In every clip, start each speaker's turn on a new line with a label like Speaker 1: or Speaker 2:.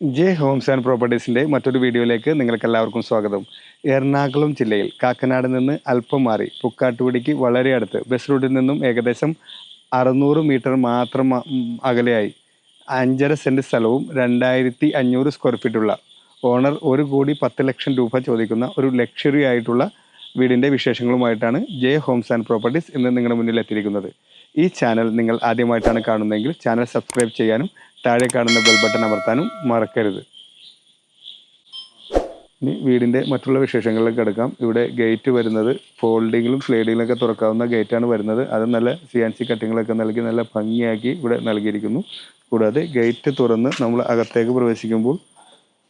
Speaker 1: J Holmes and പ്രോപ്പർട്ടീസിന്റെ മറ്റൊരു വീഡിയോയിലേക്ക് നിങ്ങൾക്ക് എല്ലാവർക്കും സ്വാഗതം. എറണാകുളം ജില്ലയിൽ കാക്കനാട് നിന്ന് അല്പം മാറി പുക്കാട്ടുപിടിക്ക് വളരെ അടുത്ത് ബസ് റൂട്ടിൽ നിന്നും ഏകദേശം അറുന്നൂറ് മീറ്റർ മാത്രം അകലെയായി. അഞ്ചര സെന്റ് സ്ഥലവും രണ്ടായിരത്തി അഞ്ഞൂറ് സ്ക്വയർ ഫീറ്റുള്ള ഓണർ ഒരു കോടി പത്ത് ലക്ഷം രൂപ ചോദിക്കുന്ന ഒരു ലക്ഷറി ആയിട്ടുള്ള വീടിന്റെ വിശേഷങ്ങളുമായിട്ടാണ് ജെ ഹോംസ് ആൻഡ് പ്രോപ്പർട്ടീസ് ഇന്ന് നിങ്ങളുടെ മുന്നിൽ എത്തിയിരിക്കുന്നത്. ഈ ചാനൽ നിങ്ങൾ ആദ്യമായിട്ടാണ് കാണുന്നതെങ്കിൽ ചാനൽ സബ്സ്ക്രൈബ് ചെയ്യാനും താഴെ കാണുന്ന ബെൽ ബട്ടൺ അമർത്താനും മറക്കരുത്. ഇനി വീടിന്റെ മറ്റുള്ള വിശേഷങ്ങളിലേക്ക് കിടക്കാം. ഇവിടെ ഗേറ്റ് വരുന്നത് ഫോൾഡിങ്ങിലും സ്ലൈഡിങ്ങിലും ഒക്കെ തുറക്കാവുന്ന ഗേറ്റാണ് വരുന്നത്. അത് നല്ല സി ആൻ സി കട്ടിങ്ങളൊക്കെ നൽകി നല്ല ഭംഗിയാക്കി ഇവിടെ നൽകിയിരിക്കുന്നു. കൂടാതെ ഗേറ്റ് തുറന്ന് നമ്മൾ അകത്തേക്ക് പ്രവേശിക്കുമ്പോൾ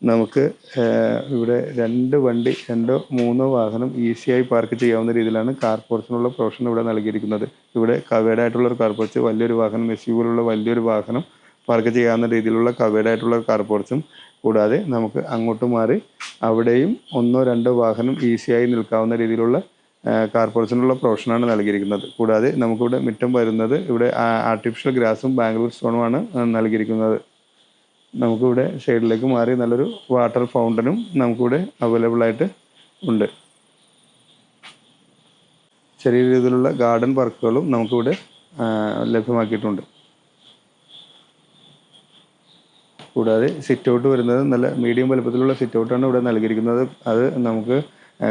Speaker 1: നമുക്ക് ഇവിടെ രണ്ട് വണ്ടി രണ്ടോ മൂന്നോ വാഹനം ഈസിയായി പാർക്ക് ചെയ്യാവുന്ന രീതിയിലാണ് കാർ പോർച്ചിനുള്ള പ്രൊവിഷൻ ഇവിടെ നൽകിയിരിക്കുന്നത്. ഇവിടെ കവേഡായിട്ടുള്ള ഒരു കാർ പോർച്ച് വലിയൊരു വാഹനം എസ് യു പോലുള്ള വലിയൊരു വാഹനം പാർക്ക് ചെയ്യാവുന്ന രീതിയിലുള്ള കവേഡ് ആയിട്ടുള്ള കാർ പോർച്ചും കൂടാതെ നമുക്ക് അങ്ങോട്ട് മാറി അവിടെയും ഒന്നോ രണ്ടോ വാഹനം ഈസിയായി നിൽക്കാവുന്ന രീതിയിലുള്ള കാർ പ്രൊഫഷനാണ് നൽകിയിരിക്കുന്നത്. കൂടാതെ നമുക്കിവിടെ മുറ്റം വരുന്നത് ഇവിടെ ആർട്ടിഫിഷ്യൽ ഗ്രാസും ബാംഗ്ലൂർ സ്റ്റോണുമാണ് നൽകിയിരിക്കുന്നത്. നമുക്കിവിടെ സൈഡിലേക്ക് മാറി നല്ലൊരു വാട്ടർ ഫൗണ്ടനും നമുക്കിവിടെ അവൈലബിൾ ആയിട്ട് ഉണ്ട്. ചെറിയ രീതിയിലുള്ള ഗാർഡൻ വർക്കുകളും നമുക്കിവിടെ ലഭ്യമാക്കിയിട്ടുണ്ട്. കൂടാതെ സിറ്റ് ഔട്ട് വരുന്നത് നല്ല മീഡിയം വലുപ്പത്തിലുള്ള സിറ്റ് ഔട്ടാണ് ഇവിടെ നൽകിയിരിക്കുന്നത്. അത് നമുക്ക്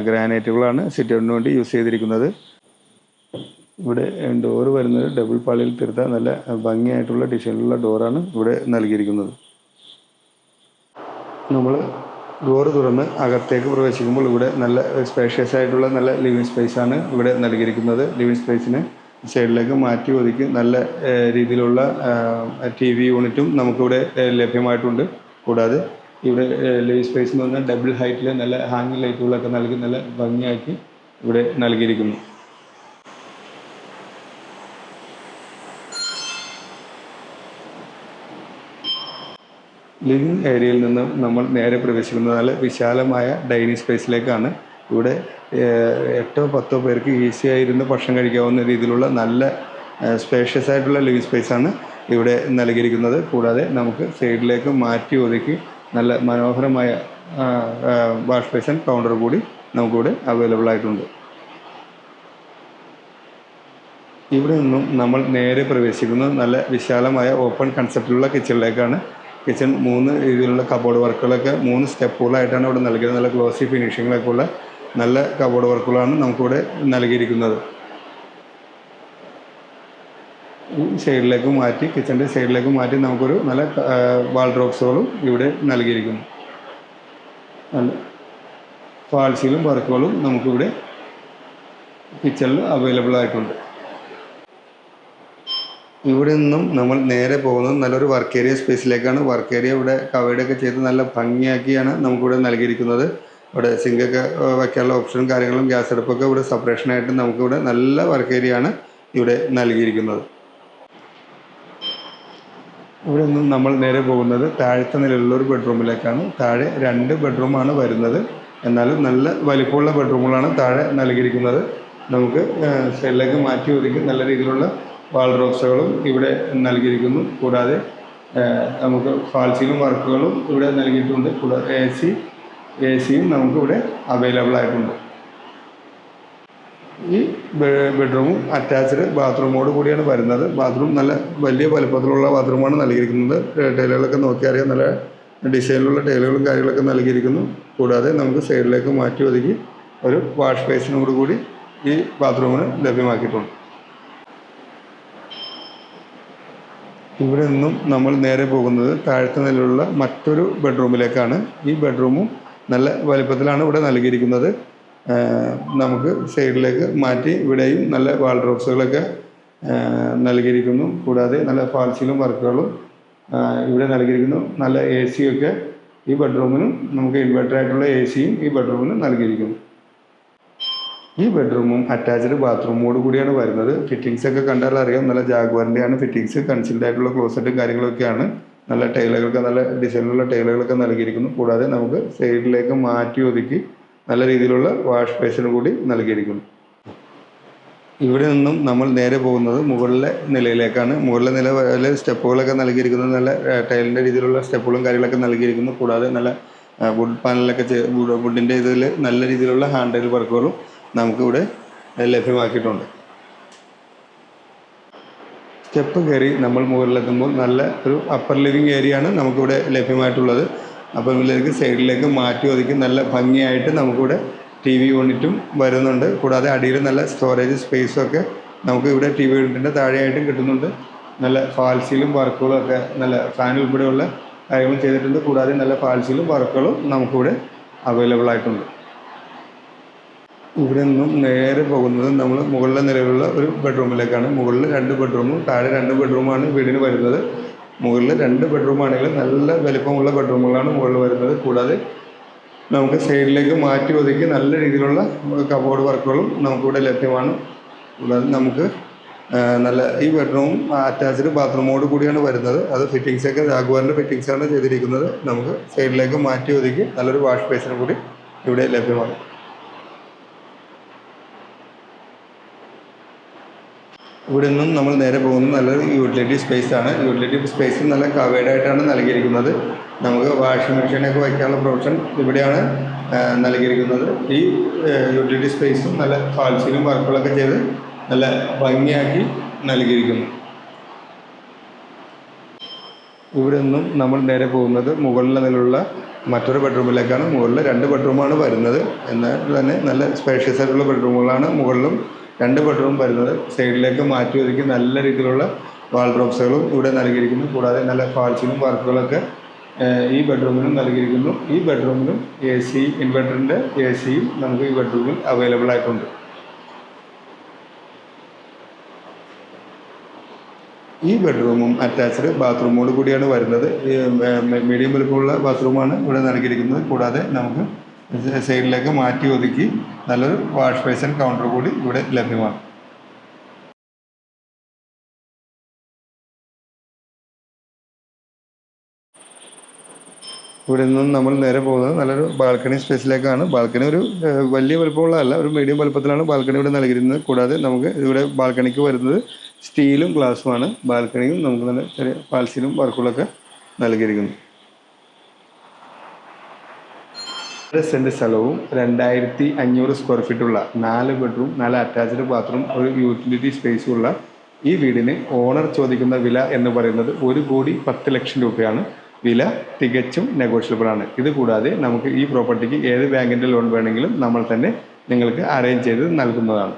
Speaker 1: ഗ്രാനൈറ്റുകളാണ് സിറ്റ് ഔട്ടിന് വേണ്ടി യൂസ് ചെയ്തിരിക്കുന്നത്. ഇവിടെ ഡോറ് വരുന്നത് ഡബിൾ പാളിയിൽ തീർത്ത നല്ല ഭംഗിയായിട്ടുള്ള ഡിസൈനിലുള്ള ഡോറാണ് ഇവിടെ നൽകിയിരിക്കുന്നത്. നമ്മൾ ഡോറ് തുറന്ന് അകത്തേക്ക് പ്രവേശിക്കുമ്പോൾ ഇവിടെ നല്ല സ്പേഷ്യസ് ആയിട്ടുള്ള നല്ല ലിവിങ് സ്പേസ് ആണ് ഇവിടെ നൽകിയിരിക്കുന്നത്. ലിവിങ് സ്പേസിന് സൈഡിലേക്ക് മാറ്റി ഒതുക്കി നല്ല രീതിയിലുള്ള ടി വി യൂണിറ്റും നമുക്കിവിടെ ലഭ്യമായിട്ടുണ്ട്. കൂടാതെ ഇവിടെ ലിവിങ് സ്പേസ് എന്ന് പറഞ്ഞാൽ ഡബിൾ ഹൈറ്റിൽ നല്ല ഹാങ്ങിങ് ലൈറ്റുകളൊക്കെ നൽകി നല്ല ഭംഗിയാക്കി ഇവിടെ നൽകിയിരിക്കുന്നു. ലിവിങ് ഏരിയയിൽ നിന്ന് നമ്മൾ നേരെ പ്രവേശിക്കുന്നത് നല്ല വിശാലമായ ഡൈനിങ് സ്പേസിലേക്കാണ് ഇവിടെ എട്ടോ പത്തോ പേർക്ക് ഈസി ആയിരുന്നു ഭക്ഷണം കഴിക്കാവുന്ന രീതിയിലുള്ള നല്ല സ്പേഷ്യസ് ആയിട്ടുള്ള ലിവിങ് സ്പേസാണ് ഇവിടെ നൽകിയിരിക്കുന്നത്. കൂടാതെ നമുക്ക് സൈഡിലേക്ക് മാറ്റി ഒതുക്കി നല്ല മനോഹരമായ വാഷ് ബേസൻ കൗണ്ടർ കൂടി നമുക്കിവിടെ അവൈലബിൾ ആയിട്ടുണ്ട്. ഇവിടെ നിന്നും നമ്മൾ നേരെ പ്രവേശിക്കുന്നത് നല്ല വിശാലമായ ഓപ്പൺ കൺസെപ്റ്റിലുള്ള കിച്ചണിലേക്കാണ് കിച്ചൺ മൂന്ന് രീതിയിലുള്ള കബോർഡ് വർക്കുകളൊക്കെ മൂന്ന് സ്റ്റെപ്പുകളായിട്ടാണ് ഇവിടെ നൽകിയത്. നല്ല ഗ്ലോസി ഫിനിഷിങ്ങിലൊക്കെ ഉള്ള നല്ല കബോർഡ് വർക്കുകളാണ് നമുക്കിവിടെ നൽകിയിരിക്കുന്നത്. സൈഡിലേക്ക് മാറ്റി കിച്ചന്റെ സൈഡിലേക്ക് മാറ്റി നമുക്കൊരു നല്ല വാൾ ഡ്രോപ്സുകളും ഇവിടെ നൽകിയിരിക്കുന്നു. നല്ല ഫാൾസിലും വർക്കുകളും നമുക്കിവിടെ കിച്ചണിൽ അവൈലബിൾ ആയിട്ടുണ്ട്. ഇവിടെ നിന്നും നമ്മൾ നേരെ പോകുന്നത് നല്ലൊരു വർക്ക് ഏരിയ സ്പേസിലേക്കാണ് വർക്ക് ഏരിയ ഇവിടെ കവേഡൊക്കെ ചെയ്ത് നല്ല ഭംഗിയാക്കിയാണ് നമുക്കിവിടെ നൽകിയിരിക്കുന്നത്. ഇവിടെ സിങ്കൊക്കെ വയ്ക്കാനുള്ള ഓപ്ഷനും കാര്യങ്ങളും ഗ്യാസ് അടുപ്പൊക്കെ ഇവിടെ സെപ്പറേഷൻ ആയിട്ട് നമുക്കിവിടെ നല്ല വർക്ക് ഏരിയ ആണ് ഇവിടെ നൽകിയിരിക്കുന്നത്. ഇവിടെ നിന്നും നമ്മൾ നേരെ പോകുന്നത് താഴത്തെ നിലയിലുള്ള ഒരു ബെഡ്റൂമിലേക്കാണ് താഴെ രണ്ട് ബെഡ്റൂമാണ് വരുന്നത്. എന്നാലും നല്ല വലിപ്പമുള്ള ബെഡ്റൂമുകളാണ് താഴെ നൽകിയിരിക്കുന്നത്. നമുക്ക് സെല്ലേക്ക് മാറ്റി ഒതുക്കി നല്ല രീതിയിലുള്ള വാൾ ഡ്രോപ്സുകളും ഇവിടെ നൽകിയിരിക്കുന്നു. കൂടാതെ നമുക്ക് ഫാൾസിലും വർക്കുകളും ഇവിടെ നൽകിയിട്ടുണ്ട്. കൂടാതെ എ സി എ സിയും നമുക്കിവിടെ അവൈലബിൾ ആയിട്ടുണ്ട്. ഈ ബെഡ്റൂമും അറ്റാച്ച്ഡ് ബാത്റൂമോട് കൂടിയാണ് വരുന്നത്. ബാത്റൂം നല്ല വലിയ വലുപ്പത്തിലുള്ള ബാത്റൂമാണ് നൽകിയിരിക്കുന്നത്. ടൈലുകളൊക്കെ നോക്കിയാൽ അറിയാം. നല്ല ഡിസൈനിലുള്ള ടൈലുകളും കാര്യങ്ങളൊക്കെ നൽകിയിരിക്കുന്നു. കൂടാതെ നമുക്ക് സൈഡിലേക്ക് മാറ്റി ഒതുക്കി ഒരു വാഷ് ബേസിനോട് കൂടി ഈ ബാത്റൂമിന് ലഭ്യമാക്കിയിട്ടുണ്ട്. ഇവിടെ നിന്നും നമ്മൾ നേരെ പോകുന്നത് താഴത്തെ നിലയിലുള്ള മറ്റൊരു ബെഡ്റൂമിലേക്കാണ് ഈ ബെഡ്റൂമും നല്ല വലിപ്പത്തിലാണ് ഇവിടെ നൽകിയിരിക്കുന്നത്. നമുക്ക് സൈഡിലേക്ക് മാറ്റി ഇവിടെയും നല്ല വാൾ ഡ്രോപ്സുകളൊക്കെ നൽകിയിരിക്കുന്നു. കൂടാതെ നല്ല ഫാൾസിലും വർക്കുകളും ഇവിടെ നൽകിയിരിക്കുന്നു. നല്ല എ സിയൊക്കെ ഈ ബെഡ്റൂമിനും നമുക്ക് ഇൻവെർട്ടർ ആയിട്ടുള്ള എ സിയും ഈ ബെഡ്റൂമിന് നൽകിയിരിക്കുന്നു. ഈ ബെഡ്റൂമും അറ്റാച്ച്ഡ് ബാത്റൂമോട് കൂടിയാണ് വരുന്നത്. ഫിറ്റിങ്സ് ഒക്കെ കണ്ടാൽ അറിയാം. നല്ല ജാഗ്വാറിന്റെയാണ് ഫിറ്റിങ്സ്. കൺസിൽഡായിട്ടുള്ള ക്ലോസറ്റും കാര്യങ്ങളൊക്കെയാണ്. നല്ല ടൈലുകൾക്ക് നല്ല ഡിസൈനിലുള്ള ടൈലുകളൊക്കെ നൽകിയിരിക്കുന്നു. കൂടാതെ നമുക്ക് സൈഡിലേക്ക് മാറ്റി ഒതുക്കി നല്ല രീതിയിലുള്ള വാഷ് ബേസിനും കൂടി നൽകിയിരിക്കുന്നു. ഇവിടെ നിന്നും നമ്മൾ നേരെ പോകുന്നത് മുകളിലെ നിലയിലേക്കാണ്. മുകളിലെ നില സ്റ്റെപ്പുകളൊക്കെ നൽകിയിരിക്കുന്നത് നല്ല ടൈലിന്റെ രീതിയിലുള്ള സ്റ്റെപ്പുകളും കാര്യങ്ങളൊക്കെ നൽകിയിരിക്കുന്നു. കൂടാതെ നല്ല വുഡ് പാനലൊക്കെ വുഡിന്റെ ഇതിൽ നല്ല രീതിയിലുള്ള ഹാൻഡ് വർക്കുകളും നമുക്കിവിടെ ലഭ്യമാക്കിയിട്ടുണ്ട്. സ്റ്റെപ്പ് കയറി നമ്മൾ മുകളിലെത്തുമ്പോൾ നല്ല ഒരു അപ്പർ ലിവിങ് ഏരിയ ആണ് നമുക്കിവിടെ ലഭ്യമായിട്ടുള്ളത്. അപ്പം ഇതിലേക്ക് സൈഡിലേക്ക് മാറ്റി ഒതുക്കി നല്ല ഭംഗിയായിട്ട് നമുക്കിവിടെ ടി വി യൂണിറ്റും വരുന്നുണ്ട്. കൂടാതെ അടിയിൽ നല്ല സ്റ്റോറേജ് സ്പേസും ഒക്കെ നമുക്ക് ഇവിടെ ടി വി യൂണിറ്റിന്റെ താഴെയായിട്ടും കിട്ടുന്നുണ്ട്. നല്ല ഫാൽസിലും വർക്കുകളും ഒക്കെ നല്ല ഫാൻ ഉൾപ്പെടെയുള്ള കാര്യങ്ങൾ ചെയ്തിട്ടുണ്ട്. കൂടാതെ നല്ല ഫാൽസിലും വർക്കുകളും നമുക്കിവിടെ അവൈലബിൾ ആയിട്ടുണ്ട്. ഇവിടെ നിന്നും നേരെ പോകുന്നത് നമ്മൾ മുകളിലെ നിലയിലുള്ള ഒരു ബെഡ്റൂമിലേക്കാണ് മുകളിൽ രണ്ട് ബെഡ്റൂമും താഴെ രണ്ട് ബെഡ്റൂമാണ് വീടിന് വരുന്നത്. മുകളിൽ രണ്ട് ബെഡ്റൂമാണെങ്കിലും നല്ല വലിപ്പമുള്ള ബെഡ്റൂമുകളാണ് മുകളിൽ വരുന്നത്. കൂടാതെ നമുക്ക് സൈഡിലേക്ക് മാറ്റി ഒതുക്കി നല്ല രീതിയിലുള്ള കബോർഡ് വർക്കുകളും നമുക്കിവിടെ ലഭ്യമാണ്. കൂടാതെ നമുക്ക് നല്ല ഈ ബെഡ്റൂം അറ്റാച്ച്ഡ് ബാത്റൂമോട് കൂടിയാണ് വരുന്നത്. അത് ഫിറ്റിങ്സ് ഒക്കെ ഫിറ്റിങ്സാണ് ചെയ്തിരിക്കുന്നത്. നമുക്ക് സൈഡിലേക്ക് മാറ്റി ഒതുക്കി നല്ലൊരു വാഷ് ബേസിനും കൂടി ഇവിടെ ലഭ്യമാണ്. ഇവിടെ നിന്നും നമ്മൾ നേരെ പോകുന്നത് നല്ലൊരു യൂട്ടിലിറ്റി സ്പേസ് ആണ്. യൂട്ടിലിറ്റി സ്പേസ് നല്ല കവേഡായിട്ടാണ് നൽകിയിരിക്കുന്നത്. നമുക്ക് വാഷിംഗ് മെഷീനൊക്കെ വയ്ക്കാനുള്ള പ്രൊവിഷൻ ഇവിടെയാണ് നൽകിയിരിക്കുന്നത്. ഈ യൂട്ടിലിറ്റി സ്പേസും നല്ല ഫാൽസിലും വർക്കുകളൊക്കെ ചെയ്ത് നല്ല ഭംഗിയാക്കി നൽകിയിരിക്കുന്നു. ഇവിടെ നിന്നും നമ്മൾ നേരെ പോകുന്നത് മുകളിലെ നിലയിലുള്ള മറ്റൊരു ബെഡ്റൂമിലേക്കാണ് മുകളിൽ രണ്ട് ബെഡ്റൂമാണ് വരുന്നത്. എന്നാൽ തന്നെ നല്ല സ്പേഷ്യസ് ആയിട്ടുള്ള ബെഡ്റൂമുകളാണ് മുകളിലും രണ്ട് ബെഡ്റൂം വരുന്നത് സൈഡിലേക്ക് മാറ്റി ഒതുക്കി നല്ല രീതിയിലുള്ള വാൾ ഡ്രോപ്സുകളും ഇവിടെ നൽകിയിരിക്കുന്നു. കൂടാതെ നല്ല ഫാൾസിനും വർക്കുകളൊക്കെ ഈ ബെഡ്റൂമിനും നൽകിയിരിക്കുന്നു. ഈ ബെഡ്റൂമിലും എ സി ഇൻവെർട്ടറിന്റെ എ സിയും നമുക്ക് ഈ ബെഡ്റൂമിൽ അവൈലബിൾ ആയിട്ടുണ്ട്. ഈ ബെഡ്റൂമും അറ്റാച്ച്ഡ് ബാത്റൂമോട് കൂടിയാണ് വരുന്നത്. മീഡിയം വലുപ്പമുള്ള ബാത്റൂമാണ് ഇവിടെ നൽകിയിരിക്കുന്നത്. കൂടാതെ നമുക്ക് സൈഡിലേക്ക് മാറ്റി ഒതുക്കി നല്ലൊരു വാഷ് ബേസിൻ കൗണ്ടർ കൂടി ഇവിടെ ലഭ്യമാണ്. ഇവിടെ നിന്നും നമ്മൾ നേരെ പോകുന്നത് നല്ലൊരു ബാൽക്കണി സ്പേസിലേക്കാണ് ബാൽക്കണി ഒരു വലിയ വലുപ്പമുള്ളതല്ല ഒരു മീഡിയം വലുപ്പത്തിലാണ് ബാൽക്കണി ഇവിടെ നൽകിയിരുന്നത് കൂടാതെ നമുക്ക് ഇവിടെ ബാൽക്കണിക്ക് വരുന്നത് സ്റ്റീലും ഗ്ലാസ്സുമാണ് ബാൽക്കണിയും നമുക്ക് നല്ല ചെറിയ പാൽസിലും വർക്കുകളൊക്കെ നൽകിയിരിക്കുന്നു. ഒരു സെന്റ് സ്ഥലവും രണ്ടായിരത്തി അഞ്ഞൂറ് സ്ക്വയർ ഫീറ്റുള്ള നാല് ബെഡ്റൂം നാല് അറ്റാച്ച്ഡ് ബാത്റൂം ഒരു യൂട്ടിലിറ്റി സ്പേസും ഉള്ള ഈ വീടിന് ഓണർ ചോദിക്കുന്ന വില എന്ന് പറയുന്നത് ഒരു കോടി പത്ത് ലക്ഷം രൂപയാണ്. വില തികച്ചും നെഗോഷ്യബിൾ ആണ്. ഇത് കൂടാതെ നമുക്ക് ഈ പ്രോപ്പർട്ടിക്ക് ഏത് ബാങ്കിന്റെ ലോൺ വേണമെങ്കിലും നമ്മൾ തന്നെ നിങ്ങൾക്ക് അറേഞ്ച് ചെയ്ത് നൽകുന്നതാണ്.